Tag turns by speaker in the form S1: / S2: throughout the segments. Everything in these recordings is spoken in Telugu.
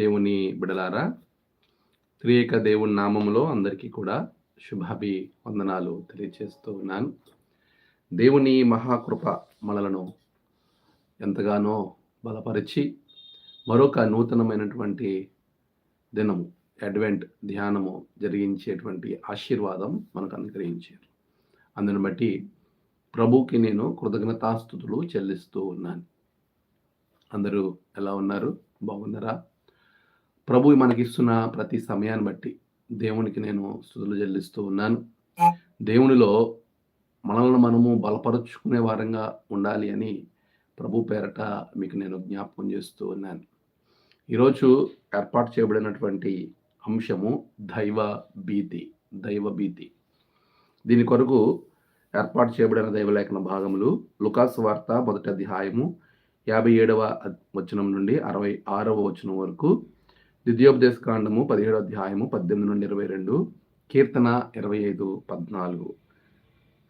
S1: దేవుని బిడలారా త్రియేక దేవుని నామములో అందరికీ కూడా శుభాభి వందనాలు తెలియచేస్తూ ఉన్నాను. దేవుని మహాకృప మనలను ఎంతగానో బలపరిచి మరొక నూతనమైనటువంటి దినము అడ్వెంట్ ధ్యానము జరిగించేటువంటి ఆశీర్వాదం మనకు అనుగ్రహించారు. అందుని బట్టి ప్రభుకి నేను కృతజ్ఞతాస్థుతులు చెల్లిస్తూ ఉన్నాను. అందరూ ఎలా ఉన్నారు? బాగున్నారా? ప్రభు మనకిస్తున్న ప్రతి సమయాన్ని బట్టి దేవునికి నేను స్థుతులు చెల్లిస్తూ ఉన్నాను. దేవునిలో మనల్ని మనము బలపరుచుకునే వారంగా ఉండాలి అని ప్రభు పేరట మీకు నేను జ్ఞాపకం చేస్తూ ఉన్నాను. ఈరోజు ఏర్పాటు చేయబడినటువంటి అంశము దైవ భీతి దైవ భీతి. దీని కొరకు ఏర్పాటు చేయబడిన దైవలేఖన భాగములు లుకాస్ వార్త మొదటి అధ్యాయము యాభై ఏడవ వచనం నుండి అరవై ఆరవ వచనం వరకు ద్వితీయోపదేశ కాండము అధ్యాయము పద్దెనిమిది నుండి ఇరవై రెండు కీర్తన ఇరవై ఐదు పద్నాలుగు.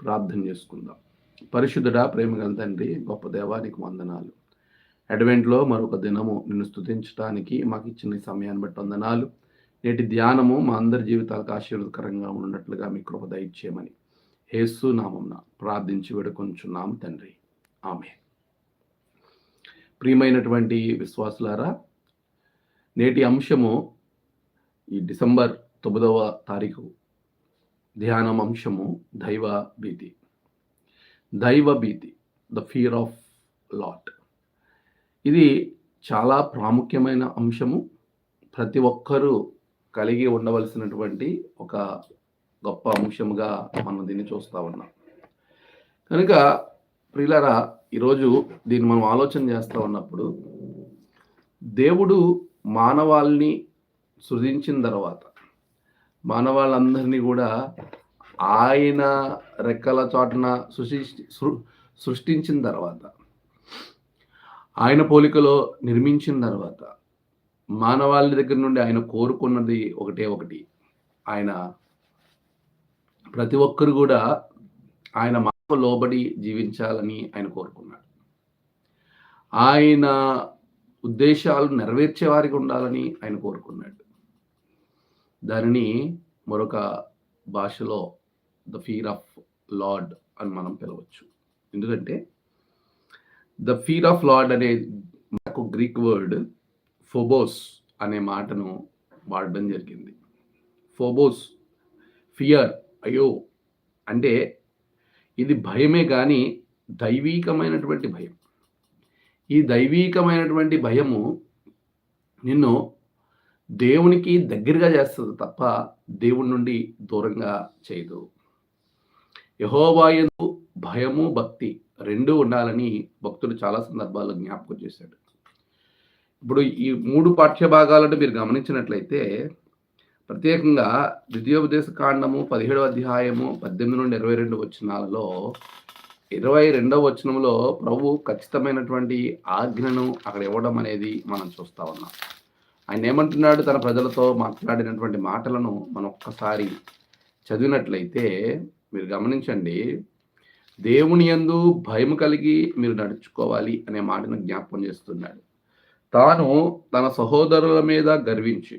S1: ప్రార్థన చేసుకుందాం. పరిశుద్ధుడా ప్రేమ తండ్రి గొప్ప దేవానికి వందనాలు. అడ్వెంట్లో మరొక దినము నిన్ను స్థుతించడానికి మాకు ఇచ్చిన సమయాన్ని బట్టి వందనాలు. నేటి ధ్యానము మా అందరి జీవితాలకు ఆశీర్వదకరంగా ఉన్నట్లుగా మీ కృప దయచేయమని హేసు నామంన ప్రార్థించి వేడుకొంచున్నాం తండ్రి. ఆమె ప్రియమైనటువంటి విశ్వాసులారా నేటి అంశము ఈ డిసెంబర్ తొమ్మిదవ తారీఖు ధ్యానం అంశము దైవ భీతి. దైవ భీతి ద ఫియర్ ఆఫ్ లాట్ ఇది చాలా ప్రాముఖ్యమైన అంశము. ప్రతి ఒక్కరూ కలిగి ఉండవలసినటువంటి ఒక గొప్ప అంశముగా మనం దీన్ని చూస్తూ ఉన్నాం. కనుక ప్రియులరా ఈరోజు దీన్ని మనం ఆలోచన చేస్తూ ఉన్నప్పుడు దేవుడు మానవాల్ని సృజించిన తర్వాత మానవాళ్ళందరినీ కూడా ఆయన రెక్కల చాటున సృష్టి సృష్టించిన తర్వాత ఆయన పోలికలో నిర్మించిన తర్వాత మానవాళి దగ్గర నుండి ఆయన కోరుకున్నది ఒకటే ఒకటి. ఆయన ప్రతి ఒక్కరు కూడా ఆయన మాకు లోబడి జీవించాలని ఆయన కోరుకున్నాడు. ఆయన ఉద్దేశాలు నెరవేర్చేవారికి ఉండాలని ఆయన కోరుకున్నాడు. దానిని మరొక భాషలో ద ఫీర్ ఆఫ్ లార్డ్ అని మనం పిలవచ్చు. ఎందుకంటే ద ఫీర్ ఆఫ్ లార్డ్ అనే నాకు గ్రీక్ వర్డ్ ఫోబోస్ అనే మాటను వాడడం జరిగింది. ఫోబోస్ ఫియర్ అయ్యో అంటే ఇది భయమే కానీ దైవీకమైనటువంటి భయం. ఈ దైవీకమైనటువంటి భయము నిన్ను దేవునికి దగ్గరగా చేస్తుంది తప్ప దేవుడి నుండి దూరంగా చేయదు. యహోవాయందు భయము భక్తి రెండు ఉండాలని భక్తుడు చాలా సందర్భాల్లో జ్ఞాపకం చేశాడు. ఇప్పుడు ఈ మూడు పాఠ్య భాగాలను మీరు గమనించినట్లయితే ప్రత్యేకంగా ద్వితీయోపదేశ కాండము పదిహేడవ అధ్యాయము పద్దెనిమిది నుండి ఇరవై రెండు వచ్చినాలలో ఇరవై రెండవ వచనంలో ప్రభు ఖచ్చితమైనటువంటి ఆజ్ఞను అక్కడ ఇవ్వడం అనేది మనం చూస్తా ఉన్నాం. ఆయన ఏమంటున్నాడు? తన ప్రజలతో మాట్లాడినటువంటి మాటలను మనం ఒక్కసారి చదివినట్లయితే మీరు గమనించండి దేవుని యందు భయం కలిగి మీరు నడుచుకోవాలి అనే మాటను జ్ఞాపకం చేస్తున్నాడు. తాను తన సహోదరుల మీద గర్వించి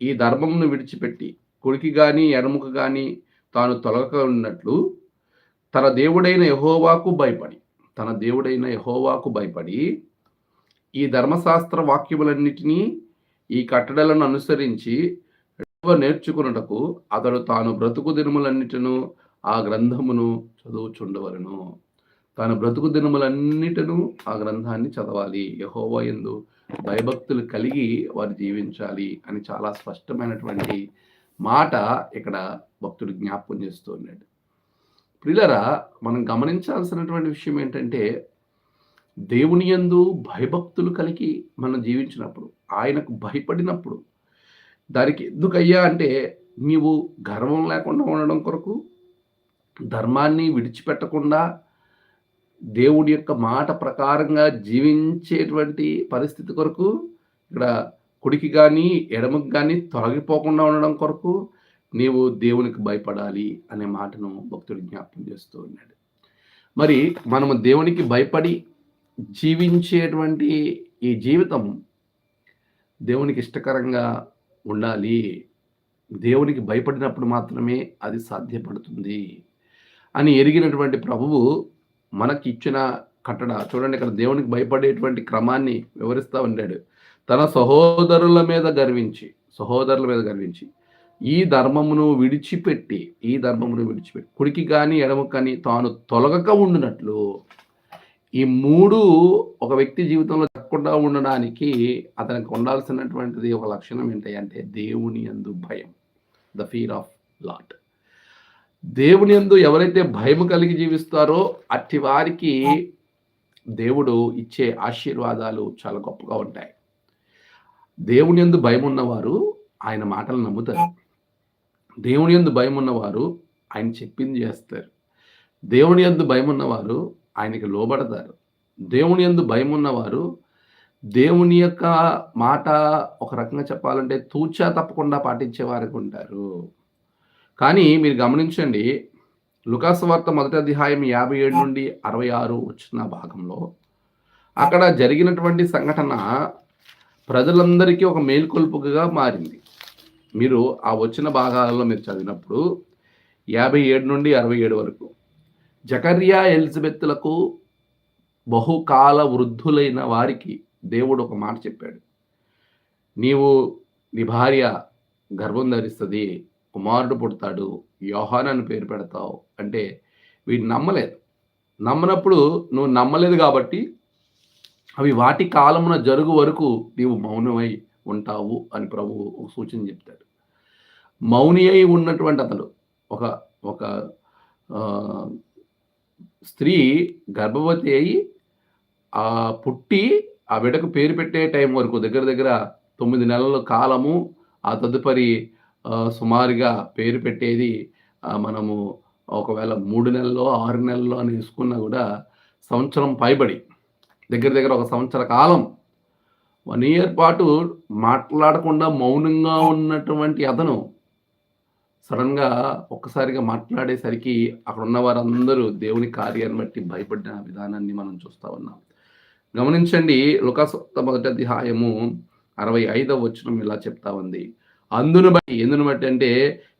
S1: ఈ ధర్మంను విడిచిపెట్టి కుడికి కానీ ఎడముకు కానీ తాను తొలగక ఉన్నట్లు తన దేవుడైన యహోవాకు భయపడి తన దేవుడైన యహోవాకు భయపడి ఈ ధర్మశాస్త్ర వాక్యములన్నిటినీ ఈ కట్టడలను అనుసరించి నేర్చుకున్నటకు అతడు తాను బ్రతుకు దినములన్నిటిను ఆ గ్రంథమును చదువుచుండవలను. తాను బ్రతుకు దినములన్నిటిను ఆ గ్రంథాన్ని చదవాలి. యహోవా ఎందు భయభక్తులు కలిగి వారు జీవించాలి అని చాలా స్పష్టమైనటువంటి మాట ఇక్కడ భక్తుడు జ్ఞాపకం చేస్తూ ఉన్నాడు. ప్రిలరా మనం గమనించాల్సినటువంటి విషయం ఏంటంటే దేవుని యందు భయభక్తులు కలిగి మనం జీవించినప్పుడు ఆయనకు భయపడినప్పుడు దానికి ఎందుకయ్యా అంటే నీవు గర్వం లేకుండా ఉండడం కొరకు ధర్మాన్ని విడిచిపెట్టకుండా దేవుడి యొక్క మాట ప్రకారంగా జీవించేటువంటి పరిస్థితి కొరకు ఇక్కడ కుడికి కానీ ఎడమకు కానీ తొలగిపోకుండా ఉండడం కొరకు నీవు దేవునికి భయపడాలి అనే మాటను భక్తుడు జ్ఞాపకం చేస్తూ ఉన్నాడు. మరి మనము దేవునికి భయపడి జీవించేటువంటి ఈ జీవితం దేవునికి ఇష్టకరంగా ఉండాలి. దేవునికి భయపడినప్పుడు మాత్రమే అది సాధ్యపడుతుంది అని ఎరిగినటువంటి ప్రభువు మనకి ఇచ్చిన కట్టడ చూడండి ఇక్కడ దేవునికి భయపడేటువంటి క్రమాన్ని వివరిస్తూ ఉన్నాడు. తన సహోదరుల మీద గర్వించి సహోదరుల మీద గర్వించి ఈ ధర్మమును విడిచిపెట్టి ఈ ధర్మమును విడిచిపెట్టి కుడికి కానీ ఎడమ కానీ తాను తొలగక ఉండినట్లు ఈ మూడు ఒక వ్యక్తి జీవితంలో తప్పకుండా ఉండడానికి అతనికి ఉండాల్సినటువంటిది ఒక లక్షణం ఏంటంటే దేవుని యందు భయం ద ఫీర్ ఆఫ్ లాట్ దేవుని యందు ఎవరైతే భయం కలిగి జీవిస్తారో అట్టి వారికి దేవుడు ఇచ్చే ఆశీర్వాదాలు చాలా గొప్పగా ఉంటాయి. దేవుని యందు భయం ఉన్నవారు ఆయన మాటలు నమ్ముతారు. దేవుని యందు భయం ఉన్నవారు ఆయన చెప్పింది చేస్తారు. దేవుని యందు భయం ఉన్నవారు ఆయనకి లోబడతారు. దేవుని యందు భయం ఉన్నవారు దేవుని యొక్క మాట ఒక రకంగా చెప్పాలంటే తూచా తప్పకుండా పాటించేవారికి ఉంటారు. కానీ మీరు గమనించండి లుకాసు వార్త మొదటి అధ్యాయం యాభై ఏడు నుండి అరవై ఆరు వచ్చిన భాగంలో అక్కడ జరిగినటువంటి సంఘటన ప్రజలందరికీ ఒక మేల్కొల్పుగా మారింది. మీరు ఆ వచ్చిన భాగాలలో మీరు చదివినప్పుడు యాభై ఏడు నుండి అరవై ఏడు వరకు జకర్యా ఎలిజబెత్లకు బహుకాల వృద్ధులైన వారికి దేవుడు ఒక మాట చెప్పాడు. నీవు నీ భార్య గర్భం ధరిస్తుంది కుమారుడు పుడతాడు యోహాన్ అని పేరు పెడతావు అంటే వీడు నమ్మలేదు. నమ్మనప్పుడు నువ్వు నమ్మలేదు కాబట్టి అవి వాటి కాలమున జరుగు వరకు నీవు మౌనమై ఉంటావు అని ప్రభువు ఒక సూచన చెప్తాడు. మౌని అయి ఉన్నటువంటి అతడు ఒక ఒక స్త్రీ గర్భవతి అయి ఆ పుట్టి ఆ బిడ్డకు పేరు పెట్టే టైం వరకు దగ్గర దగ్గర తొమ్మిది నెలల కాలము ఆ తదుపరి సుమారుగా పేరు పెట్టేది మనము ఒకవేళ మూడు నెలల్లో ఆరు నెలల్లో అని తీసుకున్నా కూడా సంవత్సరం పైబడి దగ్గర దగ్గర ఒక సంవత్సర కాలం వన్ ఇయర్ పాటు మాట్లాడకుండా మౌనంగా ఉన్నటువంటి అతను సడన్గా ఒక్కసారిగా మాట్లాడేసరికి అక్కడ ఉన్న వారందరూ దేవుని కార్యాన్ని బట్టి భయపడిన విధానాన్ని మనం చూస్తా ఉన్నాం. గమనించండి లుకాసొత్త మొదటి అధ్యాయము అరవై ఐదవ వచనం ఇలా చెప్తా ఉంది. అందును బట్టి ఎందును బట్టి అంటే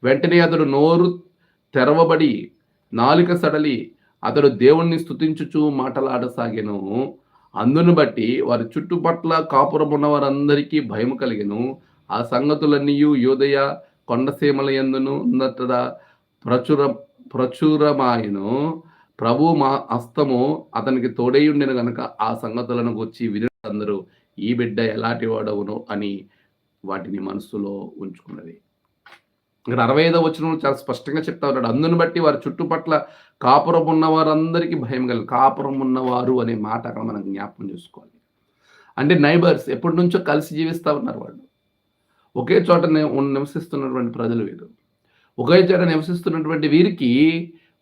S1: వెంటనే అతడు నోరు తెరవబడి నాలుక సడలి అతడు దేవుణ్ణి స్తుతించుచు మాటలాడసాగాను. అందును బట్టి వారి చుట్టుపట్ల కాపురం ఉన్న వారందరికీ భయం కలిగను. ఆ సంగతులన్నీ యోదయ కొండసీమల ఎందును ఉన్నతడ ప్రచుర ప్రచురమాయను. ప్రభు మా హస్తము అతనికి తోడై ఉండిన ఆ సంగతులను గుర్చి విని అందరూ ఈ బిడ్డ ఎలాంటి వాడవును అని వాటిని మనసులో ఉంచుకున్నది. ఇక్కడ అరవై ఐదో వచనం చాలా స్పష్టంగా చెప్తా ఉన్నాడు. అందును బట్టి వారి చుట్టుపట్ల కాపురం ఉన్న వారందరికీ భయం కలిగి కాపురం ఉన్నవారు అనే మాట అక్కడ మనం జ్ఞాపకం చేసుకోవాలి. అంటే నైబర్స్ ఎప్పటి నుంచో కలిసి జీవిస్తూ ఉన్నారు వాళ్ళు. ఒకే చోట నివసిస్తున్నటువంటి ప్రజలు వీరు. ఒకే చోట నివసిస్తున్నటువంటి వీరికి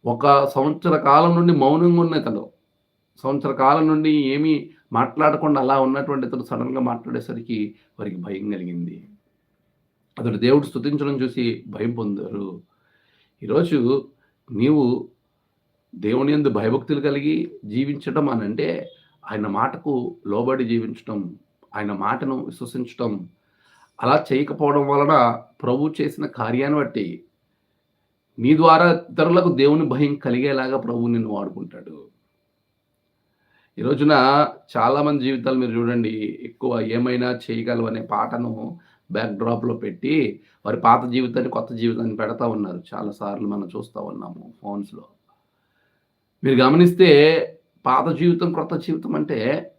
S1: ఒక సంవత్సర కాలం నుండి మౌనంగా ఉన్న ఇతను సంవత్సర కాలం నుండి ఏమీ మాట్లాడకుండా అలా ఉన్నటువంటి ఇతను సడన్గా మాట్లాడేసరికి వారికి భయం కలిగింది. అతడు దేవుడు స్థుతించడం చూసి భయం పొందారు. ఈరోజు నీవు దేవుని యందు భయభక్తులు కలిగి జీవించడం అని అంటే ఆయన మాటకు లోబడి జీవించడం ఆయన మాటను విశ్వసించడం అలా చేయకపోవడం వలన ప్రభు చేసిన కార్యాన్ని బట్టి నీ ద్వారా ఇతరులకు దేవుని భయం కలిగేలాగా ప్రభు నిన్ను వాడుకుంటాడు. ఈ రోజున చాలా మంది జీవితాలు మీరు చూడండి ఎక్కువ ఏమైనా చేయగలవు అనే పాటను బ్యాక్ డ్రాప్లో పెట్టి వారి పాత జీవితాన్ని కొత్త జీవితాన్ని పెడతా ఉన్నారు. చాలా సార్లు మనం చూస్తూ ఉన్నాము ఫోన్స్లో. మీరు గమనిస్తే పాత జీవితం క్రొత్త జీవితం అంటే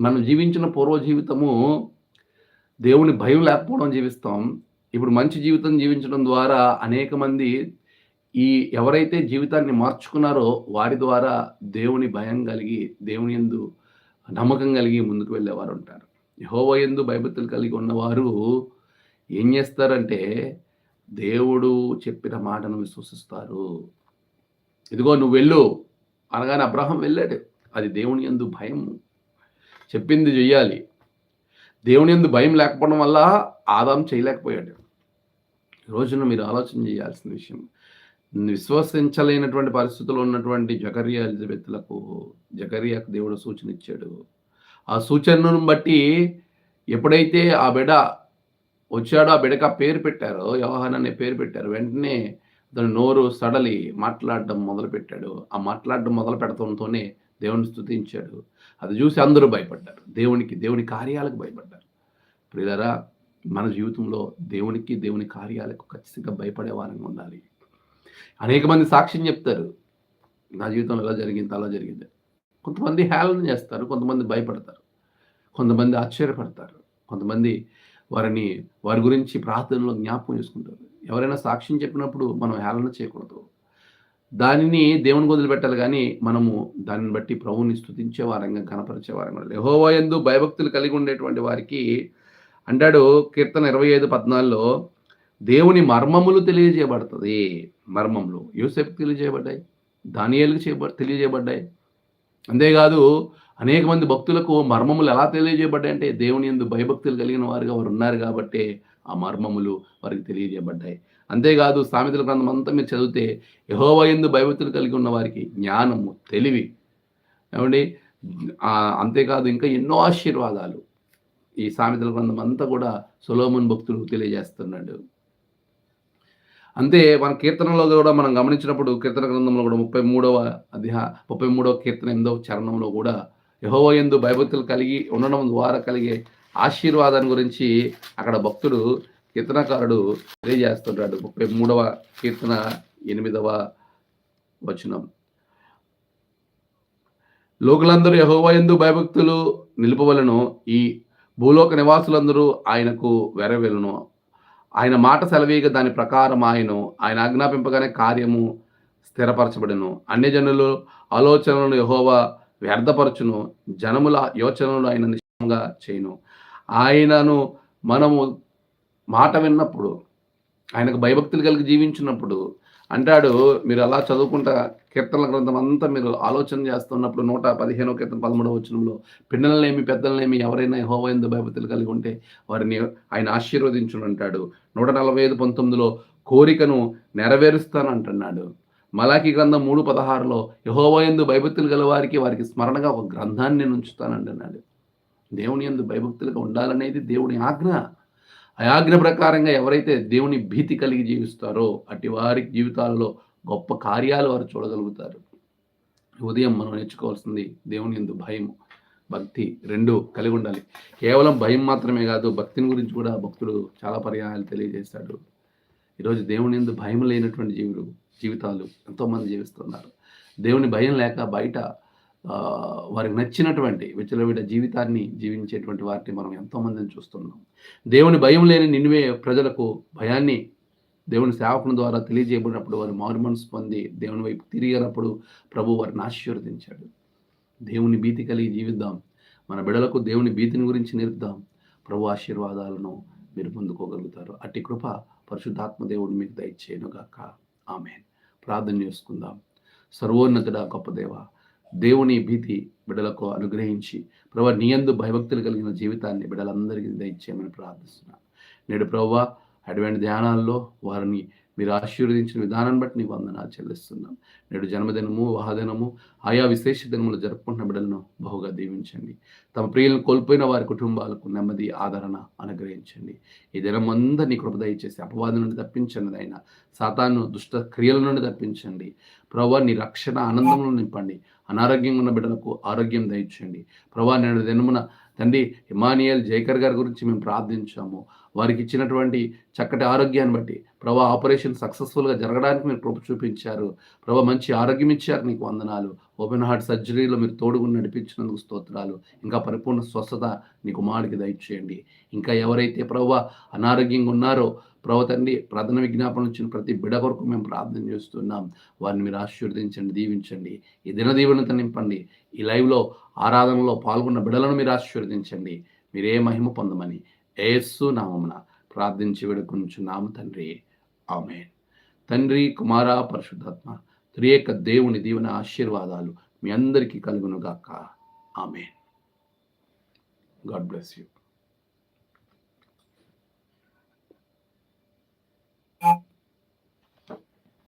S1: మనం జీవించిన పూర్వ జీవితము దేవుని భయం లేకపోవడం జీవిస్తాం. ఇప్పుడు మంచి జీవితం జీవించడం ద్వారా అనేక మంది ఈ ఎవరైతే జీవితాన్ని మార్చుకున్నారో వారి ద్వారా దేవుని భయం కలిగి దేవుని యందు నమ్మకం కలిగి ముందుకు వెళ్ళేవారు ఉంటారు. హోవ ఎందు భయభక్తులు కలిగి ఉన్నవారు ఏం చేస్తారంటే దేవుడు చెప్పిన మాటను విశ్వసిస్తారు. ఇదిగో నువ్వు వెళ్ళు. అనగానే అబ్రహం వెళ్ళాడు. అది దేవుని యందు భయం. చెప్పింది చెయ్యాలి. దేవుని యందు భయం లేకపోవడం వల్ల ఆదాం చేయలేకపోయాడు. రోజున మీరు ఆలోచన చేయాల్సిన విషయం. విశ్వసించలేనటువంటి పరిస్థితుల్లో ఉన్నటువంటి జకరియా ఎలిజబెత్లకు జకరియాకు దేవుడు సూచన ఇచ్చాడు. ఆ సూచనను బట్టి ఎప్పుడైతే ఆ బిడ వచ్చాడో ఆ బిడక పేరు పెట్టారు యోహాన్ అనే పేరు పెట్టారు. వెంటనే అతను నోరు సడలి మాట్లాడడం మొదలుపెట్టాడు ఆ మాట్లాడడం మొదలు పెడతంతోనే దేవుని స్థుతించాడు అది చూసి అందరూ భయపడ్డారు. దేవునికి దేవుని కార్యాలకు భయపడ్డారు. ప్రియులరా మన జీవితంలో దేవునికి దేవుని కార్యాలకు ఖచ్చితంగా భయపడే వారంగా ఉండాలి. అనేక మంది సాక్ష్యం చెప్తారు. నా జీవితంలో ఎలా జరిగింది అలా జరిగింది. కొంతమంది హేళన చేస్తారు కొంతమంది భయపడతారు. కొంతమంది ఆశ్చర్యపడతారు. కొంతమంది వారిని వారి గురించి ప్రార్థనలో జ్ఞాపకం చేసుకుంటారు. ఎవరైనా సాక్ష్యం చెప్పినప్పుడు మనం హేళన చేయకూడదు. దానిని దేవుని వదిలిపెట్టాలి కానీ మనము దానిని బట్టి ప్రభువుని స్థుతించే వారంగా కనపరిచే వారంగా యహోవా ఎందు భయభక్తులు కలిగి ఉండేటువంటి వారికి అంటాడు కీర్తన ఇరవై ఐదు పద్నాలుగులో దేవుని మర్మములు తెలియజేయబడుతుంది. మర్మములు. యూసెఫ్ తెలియజేయబడ్డాయి. దానియాలకు చేయబ తెలియజేయబడ్డాయి. అంతేకాదు అనేక మంది భక్తులకు మర్మములు ఎలా తెలియజేయబడ్డాయి అంటే దేవుని ఎందు భయభక్తులు కలిగిన వారుగా వారు ఉన్నారు కాబట్టి ఆ మర్మములు వారికి తెలియజేయబడ్డాయి. అంతేకాదు సామెతల గ్రంథం అంతా మీరు చదివితే యహోవా ఎందు భయభక్తులు కలిగి ఉన్న వారికి జ్ఞానము తెలివి. ఏమండి? అంతేకాదు ఇంకా ఎన్నో ఆశీర్వాదాలు. ఈ సామెతల గ్రంథం అంతా కూడా సులోమన్ భక్తులు తెలియజేస్తున్నాడు. అంతే మన కీర్తనలో కూడా మనం గమనించినప్పుడు కీర్తన గ్రంథంలో కూడా ముప్పై మూడవ అధ్యా ముప్పై మూడవ కీర్తన ఎనిమిదవ చరణంలో కూడా యహోవ ఎందు భయభక్తులు కలిగి ఉండడం ద్వారా కలిగే ఆశీర్వాదాన్ని గురించి అక్కడ భక్తుడు కీర్తనకారుడు తెలియజేస్తుంటాడు. ముప్పై మూడవ కీర్తన ఎనిమిదవ వచనం. లోకులందరూ యహోవ ఎందు భయభక్తులు నిలుపవలను. ఈ భూలోక నివాసులందరూ ఆయనకు వెరవెలను. ఆయన మాట సెలవీగ దాని ప్రకారం ఆయన ఆయన ఆజ్ఞాపింపగానే కార్యము స్థిరపరచబడను. అన్యజనులు ఆలోచనలను యహోవా వ్యర్థపరచును జనముల యోచనలు ఆయన నిశ్చయంగా చేయను. ఆయనను మనము మాట విన్నప్పుడు ఆయనకు భయభక్తులు కలిగి జీవించినప్పుడు అంటాడు మీరు అలా చదువుకుంటా కీర్తనల గ్రంథం అంతా మీరు ఆలోచన చేస్తున్నప్పుడు నూట పదిహేనో కీర్తన పదమూడవ వచనంలో పిన్నలనేమి పెద్దలనేమి ఎవరైనా హోవైందు భయభక్తులు కలిగి ఉంటే వారిని ఆయన ఆశీర్వదించును అంటాడు. నూట నలభై ఐదు పంతొమ్మిదిలో కోరికను నెరవేరుస్తాను అంటున్నాడు. మలాకి గ్రంథం మూడు పదహారులో యహోవయందు భయభక్తులు గల వారికి వారికి స్మరణగా ఒక గ్రంథాన్ని నేను ఉంచుతానంటున్నాడు దేవుని ఎందు భయభక్తులుగా ఉండాలనేది దేవుని ఆజ్ఞ. ఆ ఆజ్ఞ ప్రకారంగా ఎవరైతే దేవుని భీతి కలిగి జీవిస్తారో అటు వారి జీవితాలలో గొప్ప కార్యాలు వారు చూడగలుగుతారు. ఉదయం మనం నేర్చుకోవాల్సింది దేవుని ఎందు భయం భక్తి రెండు కలిగి ఉండాలి. కేవలం భయం మాత్రమే కాదు భక్తిని గురించి కూడా భక్తుడు చాలా పర్యాయాలు తెలియజేశాడు ఈరోజు దేవుని ఎందు భయం లేనటువంటి జీవుడు జీవితాలు ఎంతోమంది జీవిస్తున్నారు. దేవుని భయం లేక బయట వారికి నచ్చినటువంటి విచలవిడ జీవితాన్ని జీవించేటువంటి వారిని మనం ఎంతోమందిని చూస్తున్నాం. దేవుని భయం లేని నిన్వే ప్రజలకు భయాన్ని దేవుని సేవకుని ద్వారా తెలియజేయబడినప్పుడు వారి మారుమనసు పొంది దేవుని వైపు తిరిగినప్పుడు ప్రభు వారిని ఆశీర్వదించాడు. దేవుని భీతి కలిగి జీవిద్దాం. మన బిడలకు దేవుని భీతిని గురించి నేర్పుదాం. ప్రభు ఆశీర్వాదాలను మీరు పొందుకోగలుగుతారు. అట్టి కృప పరిశుద్ధాత్మ దేవుడు మీకు దయచేయనుగాక. ఆమె ప్రార్థన చేసుకుందాం. సర్వోన్నతుడ గొప్ప దేవ దేవుని భీతి బిడలకు అనుగ్రహించి ప్రభు నియందు భయభక్తులు కలిగిన జీవితాన్ని బిడలందరికీ దయచేయమని ప్రార్థిస్తున్నాను. నేడు ప్రభు అటువంటి ధ్యానాల్లో వారిని మీరు ఆశీర్వదించిన విధానాన్ని బట్టి నీకు వందనాలు చెల్లిస్తున్నాం. నేడు జన్మదినము వాహదినము ఆయా విశేష దినములు జరుపుకుంటున్న బిడ్డలను బహుగా దీవించండి. తమ ప్రియులను కోల్పోయిన వారి కుటుంబాలకు నెమ్మది ఆదరణ అనుగ్రహించండి. ఈ దినం అంతా నీ కృప దయచేసి అపవాదం నుండి తప్పించండి ఆయన సాతాను దుష్ట క్రియల నుండి తప్పించండి. ప్రభా నీ రక్షణ ఆనందంలో నింపండి. అనారోగ్యంగా ఉన్న బిడ్డలకు ఆరోగ్యం దయచేయండి. ప్రభా నేడు దినమున తండ్రి ఇమానియల్ జైకర్ గారి గురించి మేము ప్రార్థించాము. వారికి ఇచ్చినటువంటి చక్కటి ఆరోగ్యాన్ని బట్టి. ప్రభా ఆపరేషన్ సక్సెస్ఫుల్గా జరగడానికి మీరు కృప చూపించారు. ప్రభా మంచి ఆరోగ్యం ఇచ్చారు నీకు వందనాలు. ఓపెన్ హార్ట్ సర్జరీలో మీరు తోడుగుని నడిపించినందుకు స్తోత్రాలు. ఇంకా పరిపూర్ణ స్వస్థత నీ కుమారుడికి దయచేయండి. ఇంకా ఎవరైతే ప్రభా అనారోగ్యంగా ఉన్నారో ప్రభు తండ్రి ప్రధాన విజ్ఞాపన ఇచ్చిన ప్రతి బిడ కొరకు మేము ప్రార్థన చేస్తున్నాం. వారిని మీరు ఆశీర్వదించండి దీవించండి. ఈ దిన దీవెనత నింపండి. ఈ లైవ్లో ఆరాధనలో పాల్గొన్న బిడలను మీరు ఆశీర్వదించండి. మీరే మహిమ పొందమని. ఏసు నామమున ప్రార్థించి వేడుకొంచున్నాము తండ్రి. ఆమె తండ్రి కుమార పరిశుద్ధాత్మ త్రియేక దేవుని దీవెన ఆశీర్వాదాలు మీ అందరికీ కలుగునుగాక. ఆమె గాడ్ బ్లెస్ యూ.